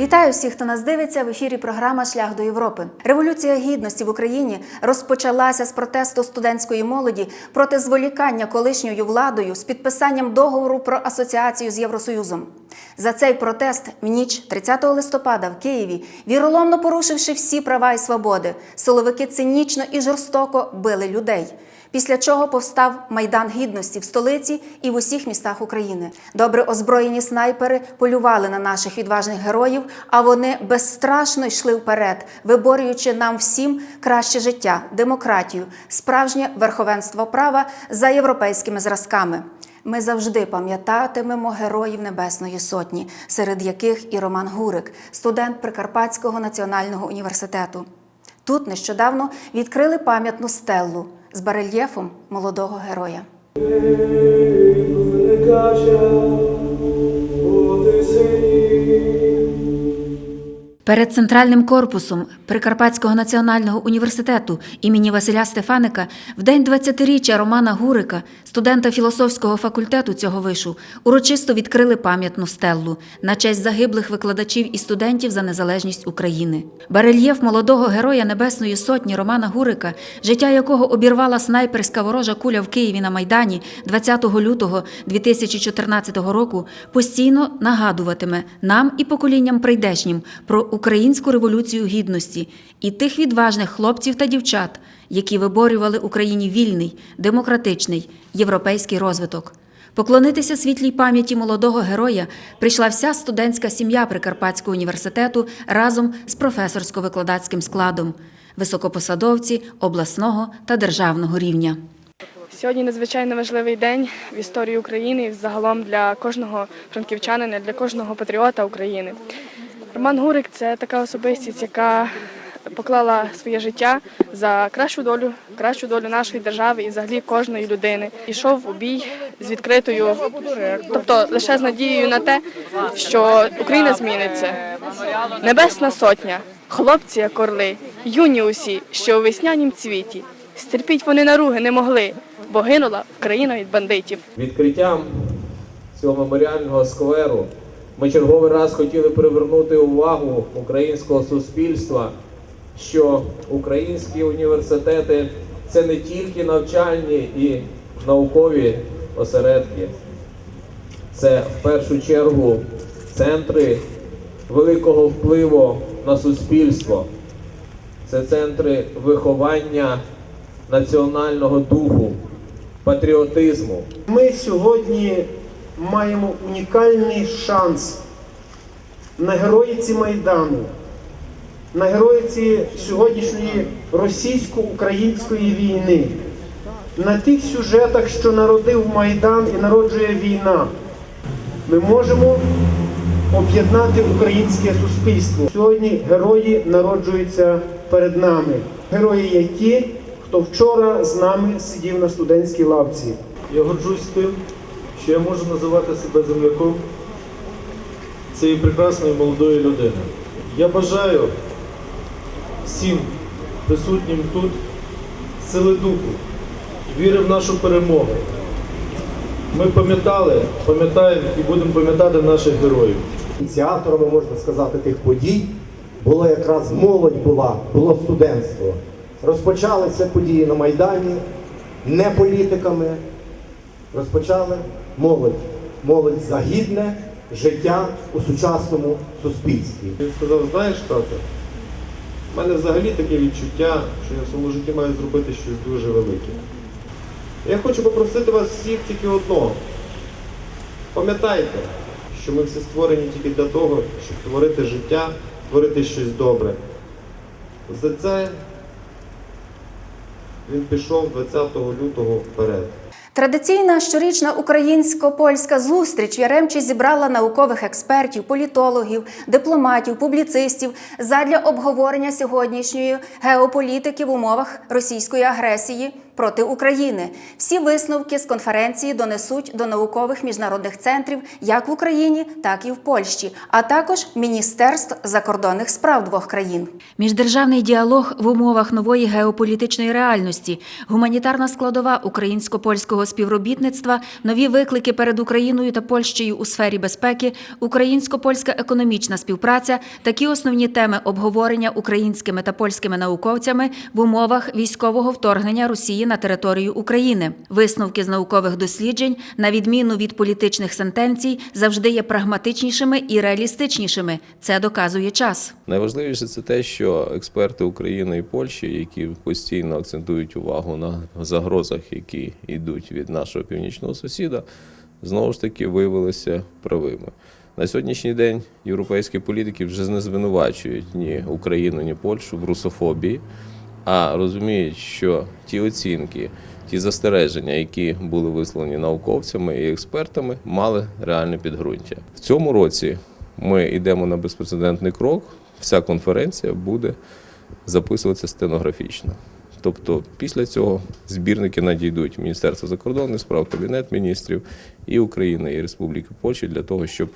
Вітаю всіх, хто нас дивиться в ефірі. Програма Шлях до Європи. Революція гідності в Україні розпочалася з протесту студентської молоді проти зволікання колишньою владою з підписанням договору про асоціацію з Євросоюзом. За цей протест в ніч 30 листопада в Києві, віроломно порушивши всі права і свободи, силовики цинічно і жорстоко били людей. Після чого повстав майдан гідності в столиці і в усіх містах України. Добре озброєні снайпери полювали на наших відважних героїв, а вони безстрашно йшли вперед, виборюючи нам всім краще життя, демократію, справжнє верховенство права за європейськими зразками. Ми завжди пам'ятатимемо героїв Небесної Сотні, серед яких і Роман Гурик, студент Прикарпатського національного університету. Тут нещодавно відкрили пам'ятну стелу з барельєфом молодого героя. Перед центральним корпусом Прикарпатського національного університету імені Василя Стефаника в день 20-річчя Романа Гурика, студента філософського факультету цього вишу, урочисто відкрили пам'ятну стеллу на честь загиблих викладачів і студентів за незалежність України. Барельєф молодого героя Небесної Сотні Романа Гурика, життя якого обірвала снайперська ворожа куля в Києві на Майдані 20 лютого 2014 року, постійно нагадуватиме нам і поколінням прийдешнім про українську революцію гідності і тих відважних хлопців та дівчат, які виборювали Україні вільний, демократичний, європейський розвиток. Поклонитися світлій пам'яті молодого героя прийшла вся студентська сім'я Прикарпатського університету разом з професорсько-викладацьким складом, високопосадовці обласного та державного рівня. Сьогодні надзвичайно важливий день в історії України і загалом для кожного франківчанина, для кожного патріота України. Роман Гурик це така особистість, яка поклала своє життя за кращу долю, кращу долю нашої держави і взагалі кожної людини. Ішов у бій з відкритою, тобто лише з надією на те, що Україна зміниться. Небесна сотня, хлопці, як орли, юні усі, що у веснянім цвіті. Стерпіть вони наруги не могли, бо гинула Україна від бандитів. Відкриттям цього меморіального скверу ми черговий раз хотіли привернути увагу українського суспільства, що українські університети це не тільки навчальні і наукові осередки, це в першу чергу центри великого впливу на суспільство, це центри виховання національного духу, патріотизму. Ми сьогодні маємо унікальний шанс на героїці Майдану, на героїці сьогоднішньої російсько-української війни, на тих сюжетах, що народив Майдан і народжує війна. Ми можемо об'єднати українське суспільство. Сьогодні герої народжуються перед нами. Герої є ті, хто вчора з нами сидів на студентській лавці. Я горджусь тим, що я можу називати себе земляком цієї прекрасної молодої людини. Я бажаю всім присутнім тут сили духу, віри в нашу перемогу. Ми пам'ятали, пам'ятаємо і будемо пам'ятати наших героїв. Ініціаторами, можна сказати, тих подій було якраз молодь була, було студентство. Розпочалися події на Майдані не політиками, розпочали молодь. Молодь за гідне життя у сучасному суспільстві. Він сказав, знаєш, тато, в мене взагалі таке відчуття, що я в своєму житті маю зробити щось дуже велике. Я хочу попросити вас всіх тільки одного. Пам'ятайте, що ми всі створені тільки для того, щоб творити життя, творити щось добре. За це він пішов 20 лютого вперед. Традиційна щорічна українсько-польська зустріч в Яремчі зібрала наукових експертів, політологів, дипломатів, публіцистів задля обговорення сьогоднішньої геополітики в умовах російської агресії проти України. Всі висновки з конференції донесуть до наукових міжнародних центрів як в Україні, так і в Польщі, а також міністерств закордонних справ двох країн. Міждержавний діалог в умовах нової геополітичної реальності, гуманітарна складова українсько-польського співробітництва, нові виклики перед Україною та Польщею у сфері безпеки, українсько-польська економічна співпраця такі основні теми обговорення українськими та польськими науковцями в умовах військового вторгнення Росії на територію України. Висновки з наукових досліджень, на відміну від політичних сентенцій, завжди є прагматичнішими і реалістичнішими. Це доказує час. Найважливіше це те, що експерти України і Польщі, які постійно акцентують увагу на загрозах, які йдуть від нашого північного сусіда, знову ж таки виявилися правими. На сьогоднішній день європейські політики вже не звинувачують ні Україну, ні Польщу в русофобії, а розуміють, що ті оцінки, ті застереження, які були висловлені науковцями і експертами, мали реальне підґрунтя. В цьому році ми йдемо на безпрецедентний крок. Вся конференція буде записуватися стенографічно. Тобто, після цього збірники надійдуть в Міністерство закордонних справ, Кабінет міністрів і України, і Республіки Польщі для того, щоб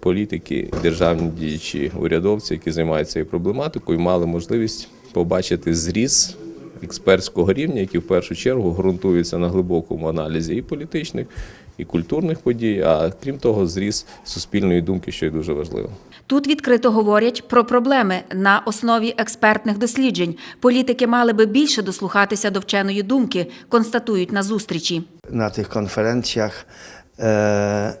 політики, державні діячі, урядовці, які займаються цією проблематикою, мали можливість побачити зріз експертського рівня, який в першу чергу ґрунтується на глибокому аналізі і політичних, і культурних подій, а крім того, зріз суспільної думки, що є дуже важливо. Тут відкрито говорять про проблеми на основі експертних досліджень. Політики мали би більше дослухатися до вченої думки, констатують на зустрічі. tych konferencjach e,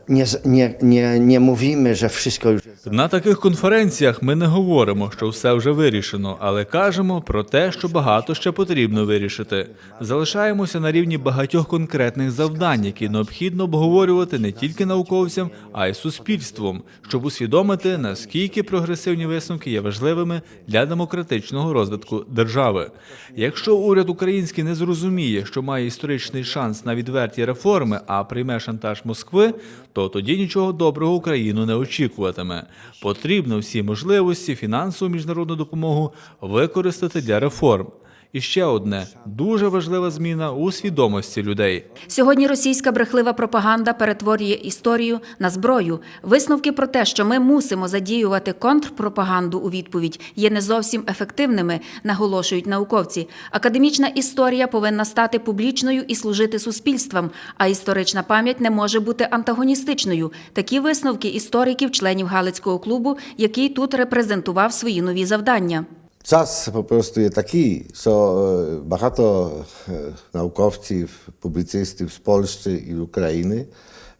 nie, nie, nie, nie mówimy, że wszystko już. На таких конференціях ми не говоримо, що все вже вирішено, але кажемо про те, що багато ще потрібно вирішити. Залишаємося на рівні багатьох конкретних завдань, які необхідно обговорювати не тільки науковцям, а й суспільством, щоб усвідомити, наскільки прогресивні висновки є важливими для демократичного розвитку держави. Якщо уряд український не зрозуміє, що має історичний шанс на відверті реформи, а прийме шантаж Москви, то тоді нічого доброго Україну не очікуватиме. Потрібно всі можливості, фінансову міжнародну допомогу використати для реформ. І ще одне дуже важлива зміна у свідомості людей. Сьогодні російська брехлива пропаганда перетворює історію на зброю. Висновки про те, що ми мусимо задіювати контрпропаганду у відповідь, є не зовсім ефективними, наголошують науковці. Академічна історія повинна стати публічною і служити суспільствам, а історична пам'ять не може бути антагоністичною. Такі висновки істориків, членів Галицького клубу, який тут репрезентував свої нові завдання. Czas po prostu jest taki, że e, багато e, naukowców, publicystów z Polski i України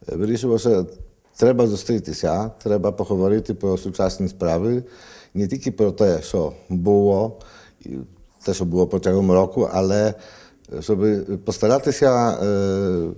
e, вирішило, що треба зустрітися, треба поговорити про сучасні справи, не тільки про те, що було, і те, що було протягом року, але щоб постаратися е,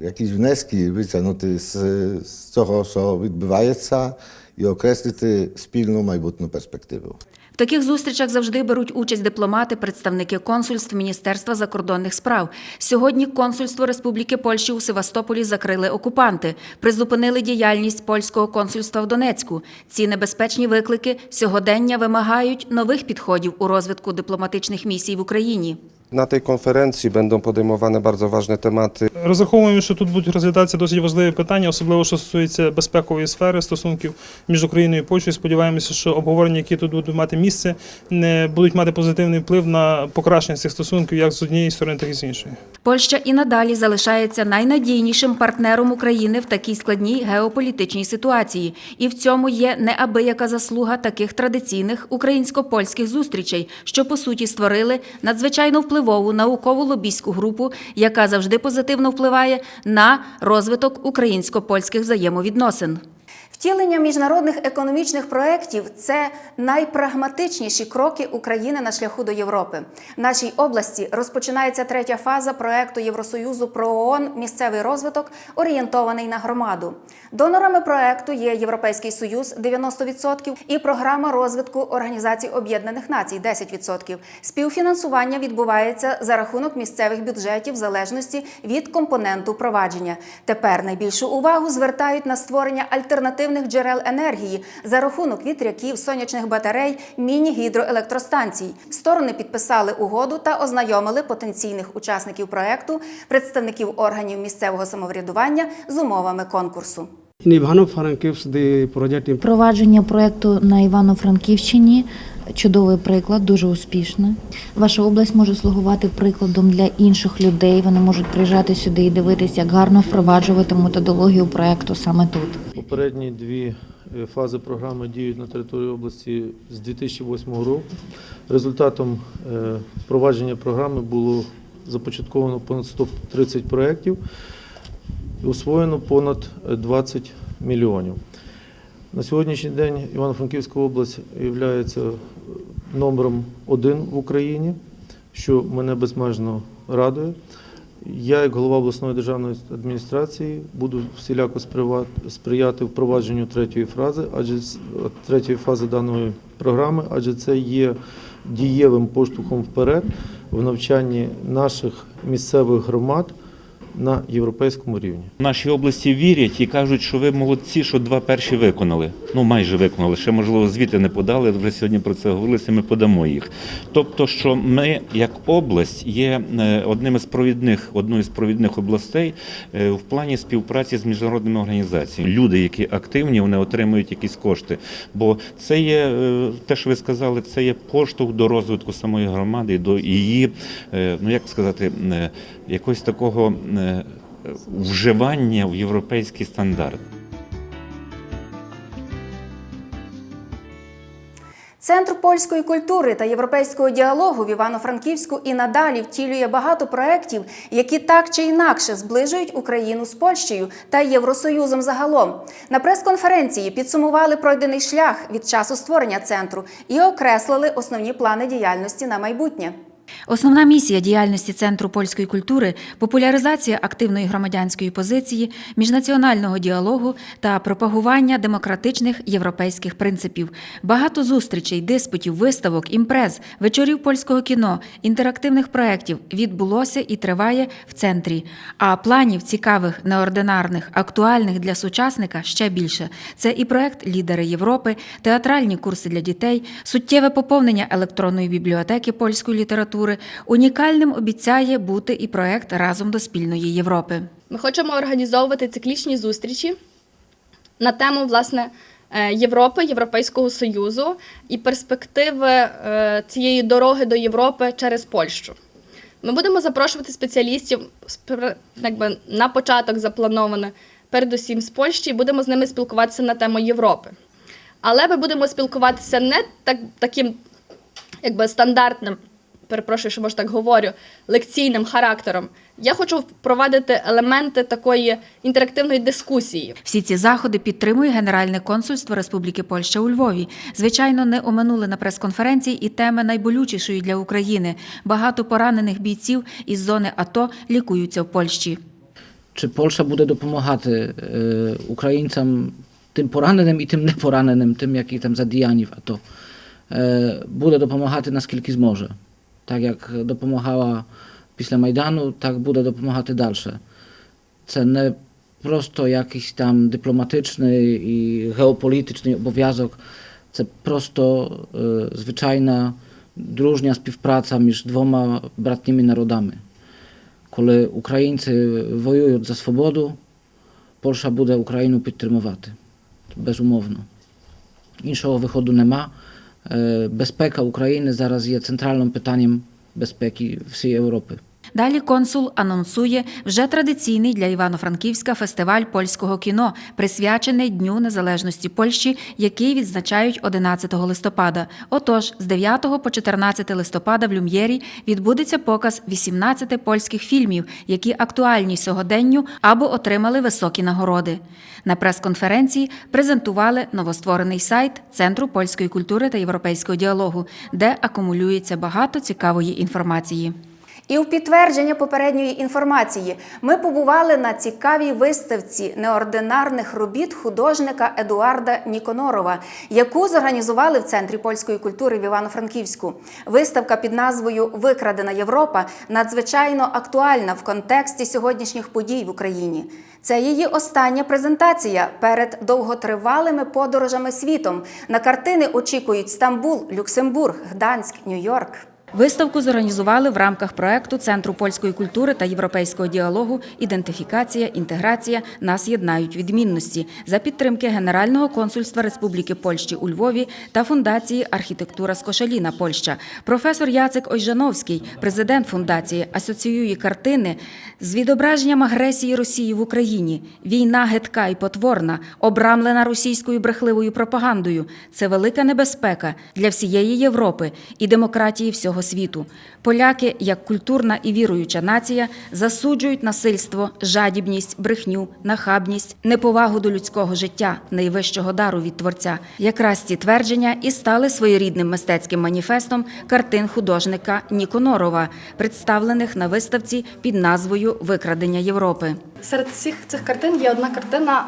якісь внески витягнути з, з цього, що відбувається, і окреслити спільну майбутню перспективу. В таких зустрічах завжди беруть участь дипломати, представники консульств Міністерства закордонних справ. Сьогодні консульство Республіки Польщі у Севастополі закрили окупанти, призупинили діяльність польського консульства в Донецьку. Ці небезпечні виклики сьогодення вимагають нових підходів у розвитку дипломатичних місій в Україні. Na tej konferencji będą podejmowane bardzo ważne tematy. Розраховуємо, що тут будуть розглядатися досить важливі питання, особливо що стосується безпекової сфери стосунків між Україною і Польщею. Сподіваємося, що обговорення, які тут будуть мати місце, не будуть мати позитивний вплив на покращення цих стосунків як з однієї сторони, так і з іншої. Польща і надалі залишається найнадійнішим партнером України в такій складній геополітичній ситуації, і в цьому є неабияка заслуга таких традиційних українсько-польських зустрічей, що по суті створили надзвичайно впливову наукову лобійську групу, яка завжди позитивно впливає на розвиток українсько-польських взаємовідносин. Втілення міжнародних економічних проєктів це найпрагматичніші кроки України на шляху до Європи. В нашій області розпочинається третя фаза проєкту Євросоюзу про ООН «Місцевий розвиток, орієнтований на громаду. Донорами проєкту є Європейський Союз 90% і програма розвитку Організації Об'єднаних Націй 10%. Співфінансування відбувається за рахунок місцевих бюджетів в залежності від компоненту провадження. Тепер найбільшу увагу звертають на створення альтернативних альтернативних джерел енергії за рахунок вітряків, сонячних батарей, міні-гідроелектростанцій. Сторони підписали угоду та ознайомили потенційних учасників проекту, представників органів місцевого самоврядування з умовами конкурсу. Project Впровадження проекту на Івано-Франківщині чудовий приклад, дуже успішний. Ваша область може слугувати прикладом для інших людей. Вони можуть приїжджати сюди і дивитися, як гарно впроваджувати методологію проекту саме тут. Попередні дві е, фази програми діють на території області з 2008 року. Результатом е, впровадження програми було започатковано понад 130 проєктів і освоєно понад е, 20 мільйонів. На сьогоднішній день Івано-Франківська область є номером один в Україні, що мене безмежно радує. Я, як голова обласної державної адміністрації, буду всіляко сприяти впровадженню третьої фрази, адже третьої фази даної програми, адже це є дієвим поштовхом вперед в навчанні наших місцевих громад на європейському рівні. В нашій області вірять і кажуть, що ви молодці, що два перші виконали. Ну майже виконали. Ще можливо звіти не подали. Вже сьогодні про це говорилося. Ми подамо їх. Тобто, що ми, як область, є е, одним із провідних, одною з провідних областей е, в плані співпраці з міжнародними організаціями. Люди, які активні, вони отримують якісь кошти. Бо це є е, те, що ви сказали, це є поштовх до розвитку самої громади, до її, ну як сказати, якогось такого. е, вживання в європейський стандарт. Центр польської культури та європейського діалогу в Івано-Франківську і надалі втілює багато проєктів, які так чи інакше зближують Україну з Польщею та Євросоюзом загалом. На прес-конференції підсумували пройдений шлях від часу створення центру і окреслили основні плани діяльності на майбутнє. Основна місія діяльності Центру польської культури популяризація активної громадянської позиції, міжнаціонального діалогу та пропагування демократичних європейських принципів. Багато зустрічей, диспутів, виставок, імпрез, вечорів польського кіно, інтерактивних проєктів відбулося і триває в центрі. А планів цікавих, неординарних, актуальних для сучасника ще більше. Це і проект Лідери Європи, театральні курси для дітей, суттєве поповнення електронної бібліотеки польської літератури. Унікальним обіцяє бути і проект разом до спільної Європи. Ми хочемо організовувати циклічні зустрічі на тему власне е, Європи, Європейського Союзу і перспективи е, цієї дороги до Європи через Польщу. Ми будемо запрошувати спеціалістів якби, на початок заплановано передусім з Польщі, і будемо з ними спілкуватися на тему Європи. Але ми будемо спілкуватися не так, таким якби, стандартним, перепрошую, що може так говорю, лекційним характером. Я хочу впровадити елементи такої інтерактивної дискусії. Всі ці заходи підтримує Генеральне консульство Республіки Польща у Львові. Звичайно, не оминули на прес-конференції і теми найболючішої для України. Багато поранених бійців із зони АТО лікуються в Польщі. Чи Польща буде допомагати е, українцям, тим пораненим і тим непораненим, тим, які там задіяні в АТО, е, буде допомагати наскільки зможе. Так як допомагала після Майдану, так буде допомагати далі. Це не просто jakiś там dyplomatyczny і geopolityczny обов'язок, це просто е, звичайна дружня співпраця між двома братніми народами. Коли українці воюють за свободу, Польща буде Україну підтримувати. Безумовно. Іншого виходу нема. Е, Безпека України зараз є центральним питанням безпеки всієї Європи. Далі консул анонсує вже традиційний для Івано-Франківська фестиваль польського кіно, присвячений Дню Незалежності Польщі, який відзначають 11 листопада. Отож, з 9 по 14 листопада в Люм'єрі відбудеться показ 18 польських фільмів, які актуальні сьогоденню або отримали високі нагороди. На прес-конференції презентували новостворений сайт Центру польської культури та європейського діалогу, де акумулюється багато цікавої інформації. І в підтвердження попередньої інформації ми побували на цікавій виставці неординарних робіт художника Едуарда Ніконорова, яку зорганізували в Центрі польської культури в Івано-Франківську. Виставка під назвою Викрадена Європа надзвичайно актуальна в контексті сьогоднішніх подій в Україні. Це її остання презентація перед довготривалими подорожами світом. На картини очікують Стамбул, Люксембург, Гданськ, Нью-Йорк. Виставку зорганізували в рамках проекту Центру польської культури та європейського діалогу Ідентифікація, інтеграція нас єднають відмінності за підтримки Генерального консульства Республіки Польщі у Львові та фундації Архітектура з Кошаліна Польща. Професор Яцек Ойжановський, президент фундації, асоціює картини з відображенням агресії Росії в Україні. Війна гидка і потворна, обрамлена російською брехливою пропагандою. Це велика небезпека для всієї Європи і демократії всього світу. Поляки, як культурна і віруюча нація, засуджують насильство, жадібність, брехню, нахабність, неповагу до людського життя, найвищого дару від творця. Якраз ці твердження і стали своєрідним мистецьким маніфестом картин художника Ніконорова, представлених на виставці під назвою Викрадення Європи. Серед всіх цих картин є одна картина,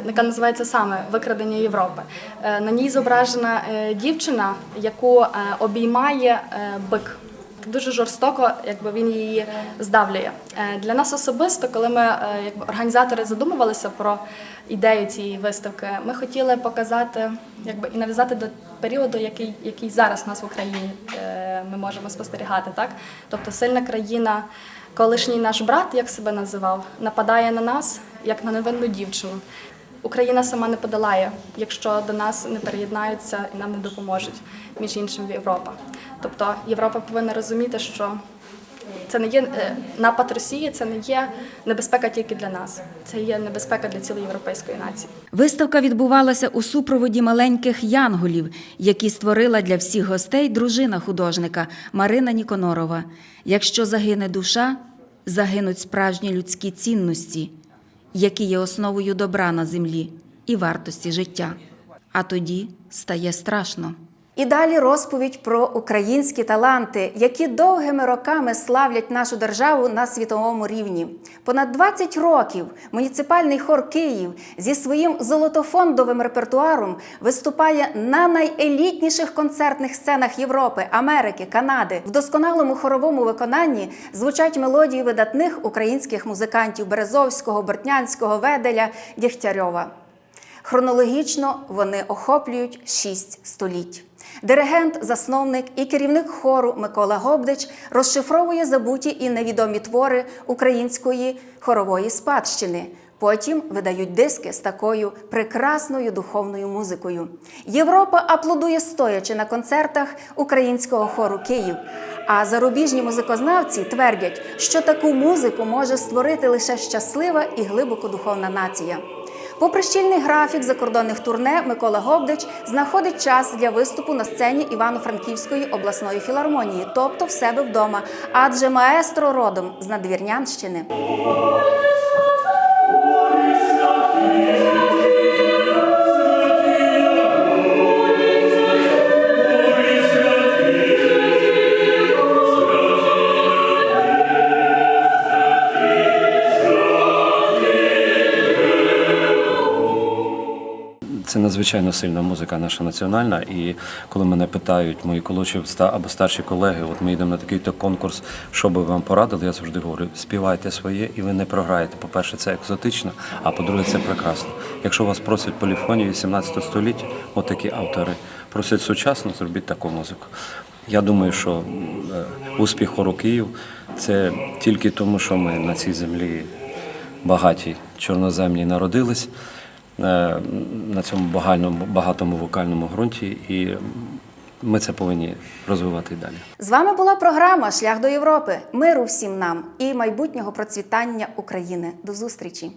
е, яка називається саме Викрадення Європи. Е, На ній зображена е, дівчина, яку обіймає бик. Дуже жорстоко, якби він її здавлює. Е, Для нас особисто, коли ми, е, якби організатори задумувалися про ідею цієї виставки, ми хотіли показати, якби і нав'язати до періоду, який, який зараз у нас в Україні е, ми можемо спостерігати. Так? Тобто сильна країна, колишній наш брат, як себе називав, нападає на нас як на невинну дівчину. Україна сама не подолає, якщо до нас не переєднаються і нам не допоможуть, між іншим Європа. Тобто Європа повинна розуміти, що це не є е, напад Росії, це не є небезпека тільки для нас, це є небезпека для цілої європейської нації. Виставка відбувалася у супроводі маленьких янголів, які створила для всіх гостей дружина художника Марина Ніконорова. Якщо загине душа, загинуть справжні людські цінності, які є основою добра на землі і вартості життя. А тоді стає страшно. І далі розповідь про українські таланти, які довгими роками славлять нашу державу на світовому рівні. Понад 20 років муніципальний хор Київ зі своїм золотофондовим репертуаром виступає на найелітніших концертних сценах Європи, Америки, Канади. В досконалому хоровому виконанні звучать мелодії видатних українських музикантів Березовського, Бортнянського, Веделя, Дєгтярьова. Хронологічно вони охоплюють шість століть. Диригент, засновник і керівник хору Микола Гобдич розшифровує забуті і невідомі твори української хорової спадщини. Потім видають диски з такою прекрасною духовною музикою. Європа аплодує стоячи на концертах українського хору Київ. А зарубіжні музикознавці твердять, що таку музику може створити лише щаслива і глибоко духовна нація. Попри щільний графік закордонних турне, Микола Гобдич знаходить час для виступу на сцені Івано-Франківської обласної філармонії, тобто в себе вдома, адже маестро родом з Надвірнянщини. Це надзвичайно сильна музика наша національна. І коли мене питають мої колодші ста- або старші колеги, от ми йдемо на такий-то конкурс, що би вам порадили, я завжди говорю, співайте своє і ви не програєте. По-перше, це екзотично, а по-друге, це прекрасно. Якщо вас просять поліфонію 18 століття, от автори просять сучасно, зробіть таку музику. Я думаю, що е, успіх хору Київ це тільки тому, що ми на цій землі багаті чорноземні народились на цьому багальному, багатому вокальному ґрунті, і ми це повинні розвивати і далі. З вами була програма Шлях до Європи. Миру всім нам і майбутнього процвітання України. До зустрічі!